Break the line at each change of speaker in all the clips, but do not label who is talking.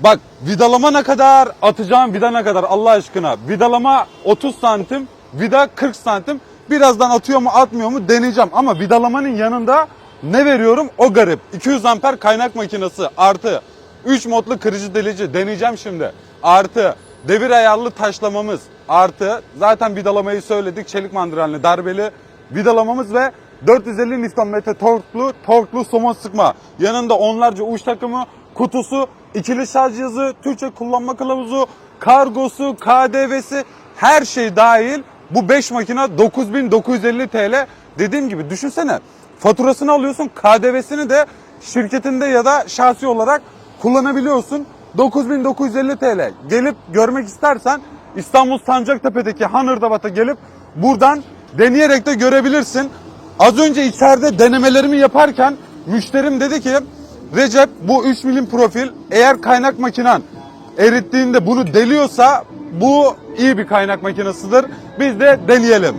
Bak vidalama ne kadar, atacağım vida ne kadar Allah aşkına. Vidalama 30 santim, vida 40 santim. Birazdan atıyor mu atmıyor mu deneyeceğim. Ama vidalamanın yanında ne veriyorum o garip. 200 amper kaynak makinesi artı 3 modlu kırıcı delici deneyeceğim şimdi. Artı devir ayarlı taşlamamız artı zaten vidalamayı söyledik çelik mandrelli darbeli vidalamamız ve 450 Nm torklu torklu somon sıkma. Yanında onlarca uç takımı, kutusu, ikili şarj cihazı, Türkçe kullanma kılavuzu, kargosu, KDV'si her şey dahil. Bu 5 makine 9950 TL. Dediğim gibi düşünsene faturasını alıyorsun KDV'sini de şirketinde ya da şahsi olarak kullanabiliyorsun. 9950 TL. Gelip görmek istersen İstanbul Sancaktepe'deki Hanırdabat'a gelip buradan deneyerek de görebilirsin. Az önce içeride denemelerimi yaparken müşterim dedi ki Recep bu 3 milim profil eğer kaynak makinen erittiğinde bunu deliyorsa bu iyi bir kaynak makinesidir. Biz de deneyelim.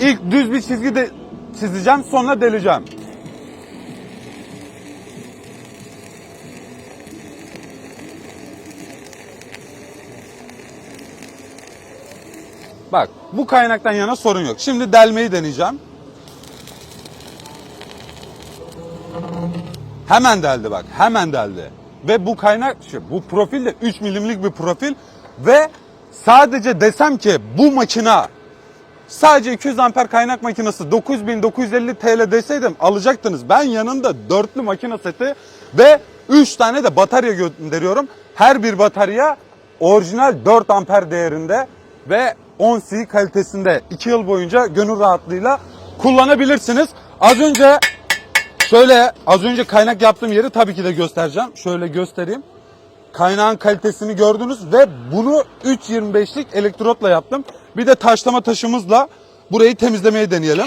İlk düz bir çizgi de çizeceğim sonra deleceğim. Bak bu kaynaktan yana sorun yok. Şimdi delmeyi deneyeceğim. Hemen deldi bak. Hemen deldi. Ve bu kaynak şu, bu profil de 3 milimlik bir profil ve sadece desem ki bu makina sadece 200 amper kaynak makinesi 9950 TL deseydim alacaktınız. Ben yanında dörtlü makine seti ve 3 tane de batarya gönderiyorum. Her bir batarya orijinal 4 amper değerinde ve 10C kalitesinde 2 yıl boyunca gönül rahatlığıyla kullanabilirsiniz. Az önce Şöyle az önce kaynak yaptığım yeri tabii ki de göstereceğim. Şöyle göstereyim. Kaynağın kalitesini gördünüz ve bunu 3.25'lik elektrotla yaptım. Bir de taşlama taşımızla burayı temizlemeye deneyelim.